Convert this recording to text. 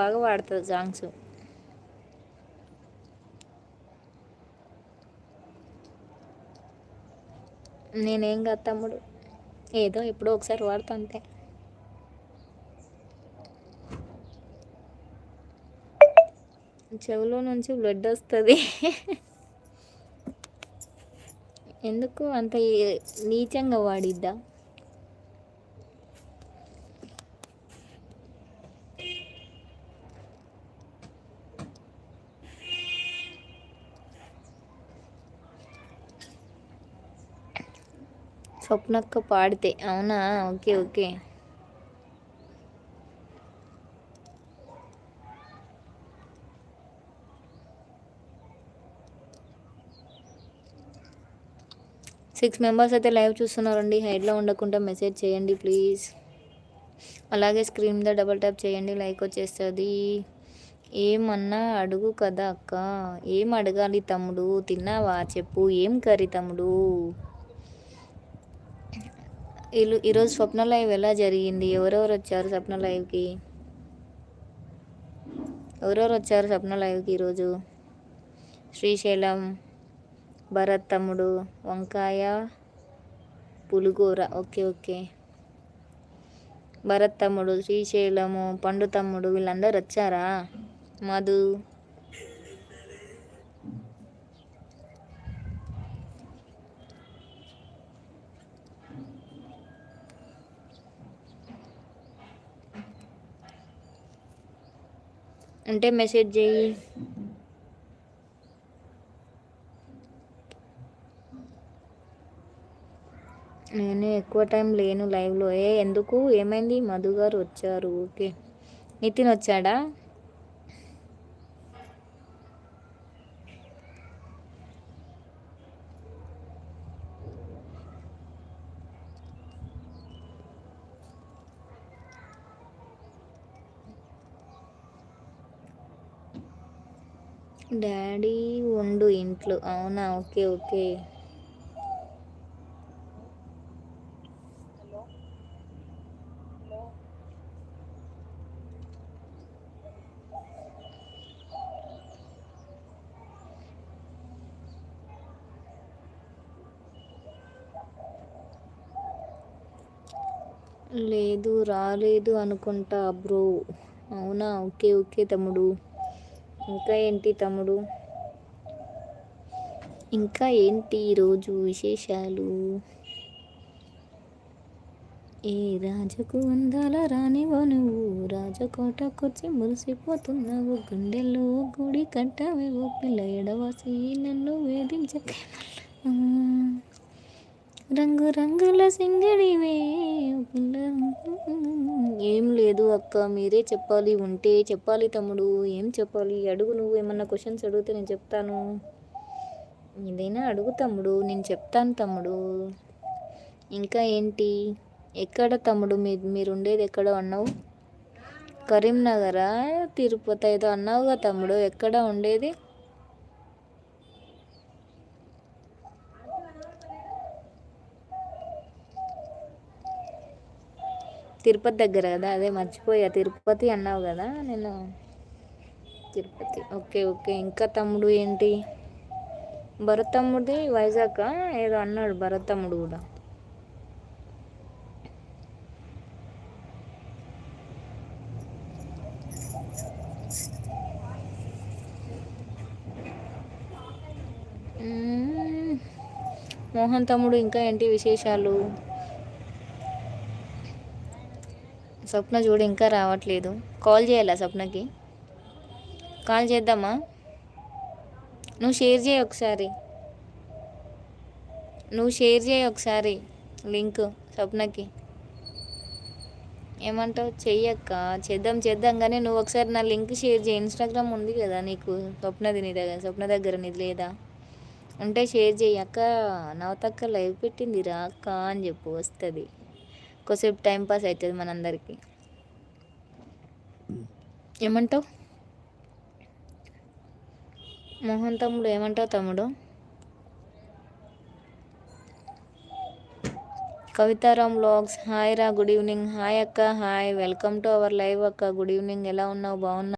బాగా పాడుతుంది సాంగ్స్. నేనేం కాదు తమ్ముడు. ఏదో ఎప్పుడో ఒకసారి వాడుతా అంతే. చెవులో నుంచి బ్లడ్ వస్తుంది. ఎందుకు అంత నీచంగా వాడిద్దా? స్వప్నక్క పాడితే. అవునా? Okay okay. సిక్స్ మెంబర్స్ అయితే లైవ్ చూస్తున్నారండి. హైడ్లో ఉండకుండా మెసేజ్ చేయండి ప్లీజ్ అలాగే స్క్రీన్ మీద డబల్ ట్యాప్ చేయండి లైక్ వచ్చేస్తుంది. ఏమన్నా అడుగు కదా అక్క. ఏం అడగాలి తమ్ముడు? తిన్నావా? చెప్పు. ఏం కర్రీ తమ్ముడు? వీళ్ళు ఈరోజు స్వప్న లైవ్ ఎలా జరిగింది? ఎవరెవరు వచ్చారు స్వప్న లైవ్కి? ఎవరెవరు వచ్చారు స్వప్న లైవ్కి ఈరోజు శ్రీశైలం భరత్ తమ్ముడు వంకాయ పులుగూర. Okay okay. భరత్ తమ్ముడు శ్రీశైలము పండు తమ్ముడు వీళ్ళందరూ వచ్చారా? మధు? అంటే మెసేజ్ చేయి. నేను ఎక్కువ టైం లేను లైవ్లో. ఏ ఎందుకు? ఏమైంది? మధు గారు వచ్చారు. ఓకే. నితిన్ వచ్చాడా? డాడీ ఉండు ఇంట్లో. అవునా? Okay okay. లేదు రాలేదు అనుకుంటా బ్రో. అవునా? ఓకే ఓకే తమ్ముడు. ఇంకా ఏంటి తమ్ముడు? ఇంకా ఏంటి ఈరోజు విశేషాలు? ఏ రాజకు అందాల రానివో నువ్వు? రాజకోటకొచ్చి మురిసిపోతున్నావు. గుండెల్లో గుడి కట్టావేవో? పిల్ల ఎడవాసి నన్ను వేధించక రంగు రంగుల సింగడివే ఏం లేదు అక్క మీరే చెప్పాలి ఉంటే చెప్పాలి తమ్ముడు. ఏం చెప్పాలి? అడుగు నువ్వు ఏమన్నా క్వశ్చన్స్ అడిగితే నేను చెప్తాను. ఏదైనా అడుగు తమ్ముడు నేను చెప్తాను తమ్ముడు. ఇంకా ఏంటి? ఎక్కడ తమ్ముడు? మీ మీరు ఉండేది ఎక్కడ అన్నావు? కరీంనగరా తిరుపతి ఏదో అన్నావుగా తమ్ముడు. ఎక్కడ ఉండేది? తిరుపతి దగ్గర కదా? అదే మర్చిపోయా. తిరుపతి అన్నావు కదా? నేను తిరుపతి. Okay okay. ఇంకా తమ్ముడు ఏంటి? భరత్ తమ్ముడిది వైజాగ్ ఏదో అన్నాడు భరత్ తమ్ముడు కూడా మోహన్ తమ్ముడు ఇంకా ఏంటి విశేషాలు? స్వప్న చూడు ఇంకా రావట్లేదు. కాల్ చేయాలా స్వప్నకి? కాల్ చేద్దామా? నువ్వు షేర్ చేయి ఒకసారి. నువ్వు షేర్ చేయి ఒకసారి లింక్ స్వప్నకి. ఏమంటావు? చెయ్యక్క చేద్దాం చేద్దాం. కానీ నువ్వు ఒకసారి నా లింక్ షేర్ చేయి. ఇన్స్టాగ్రామ్ ఉంది కదా నీకు స్వప్నది నీ దగ్గర స్వప్న దగ్గర నీది లేదా? ఉంటే షేర్ చేయి. అక్క నవతక్క లైవ్ పెట్టింది రా అక్క అని చెప్పు వస్తుంది. కొద్దిసేపు టైం పాస్ అవుతుంది మనందరికీ. ఏమంటావు? మోహన్ తమ్ముడు ఏమంటావు తమ్ముడు? కవితారామ్ వ్లాగ్స్ హాయ్ రా గుడ్ ఈవినింగ్. హాయ్ అక్క hi. Welcome to our live అక్క. Good evening. ఎలా ఉన్నావు? బాగున్నా